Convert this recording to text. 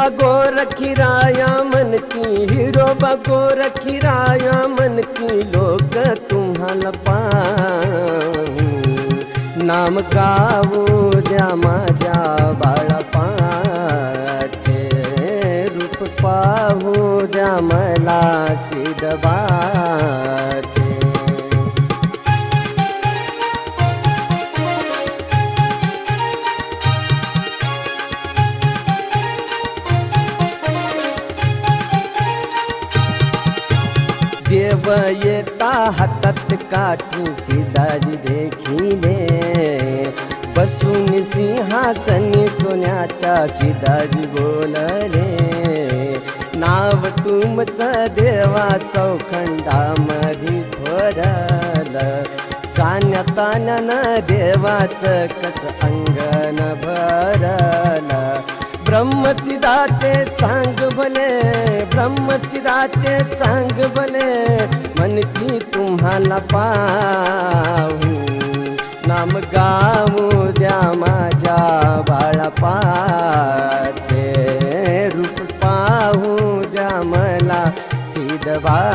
बगोर रखिराया मन की हिरो बगो रखिराया मन की लोक तुम्हाला पा नाम गाऊ द्या माझ्या बाळापाचे रूप पाहू द्या मला सिद्धबाचे देव येता हातात काठी सीताजी देखिले बसून सिंहासनी सोन्याच्या सिदारी बोलले. नाव तुमचं देवा चौखंडामधी चान्या चान्यातान्यानं देवाचं कस अंगण भरल. ब्रह्मसिदाचे चांग भले ब्रह्मसिदाचे चांग भले मन की तुम्हाला पाहू. नाम गाऊ द्या माझ्या बाळापाचे रूप पाहू द्या मला सिद्धबाचे